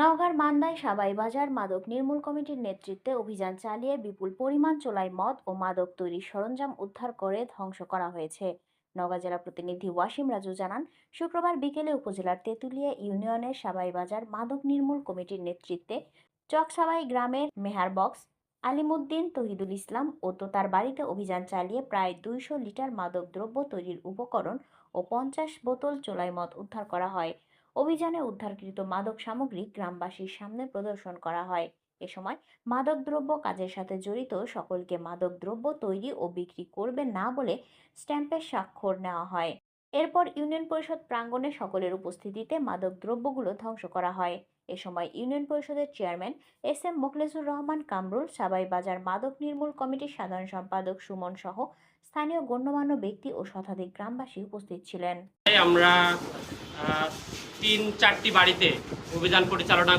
নওগাঁর মান্দায় সাবাই বাজার মাদক নির্মূল কমিটির নেতৃত্বে অভিযান চালিয়ে বিপুল পরিমাণ চোলাই মদ ও মাদক তৈরির সরঞ্জাম উদ্ধার করে ধ্বংস করা হয়েছে। নওগাঁ জেলা প্রতিনিধি ওয়াসিম রাজু জানান, শুক্রবার বিকেলে উপজেলার তেঁতুলিয়া ইউনিয়নের সাবাই বাজার মাদক নির্মূল কমিটির নেতৃত্বে চকসাবাই গ্রামের মেহার বক্স, আলিমুদ্দিন, তহিদুল ইসলাম ও তার বাড়িতে অভিযান চালিয়ে প্রায় দুইশো লিটার মাদক দ্রব্য তৈরির উপকরণ ও পঞ্চাশ বোতল চোলাই মদ উদ্ধার করা হয়। অভিযানে উদ্ধারকৃত মাদক সামগ্রী গ্রামবাসীর সামনে প্রদর্শন করা হয়। এ সময় মাদকদ্রব্য কাজের সাথে জড়িত সকলকে মাদকদ্রব্য তৈরি ও বিক্রি করবে না বলে স্ট্যাম্পের স্বাক্ষর নেওয়া হয়। এরপর ইউনিয়ন পরিষদ প্রাঙ্গণে সকলের উপস্থিতিতে মাদকদ্রব্যগুলো ধ্বংস করা হয়। এ সময় ইউনিয়ন পরিষদের chairman S M Mokhlesur Rahman Kamrul সাবাই বাজার মাদক নির্মূল কমিটির সাধারণ সম্পাদক সুমন সহ স্থানীয় গণ্যমান্য ব্যক্তি ও শতাধিক গ্রামবাসী উপস্থিত ছিলেন। আমরা তিন চারটি বাড়িতে অভিযান পরিচালনা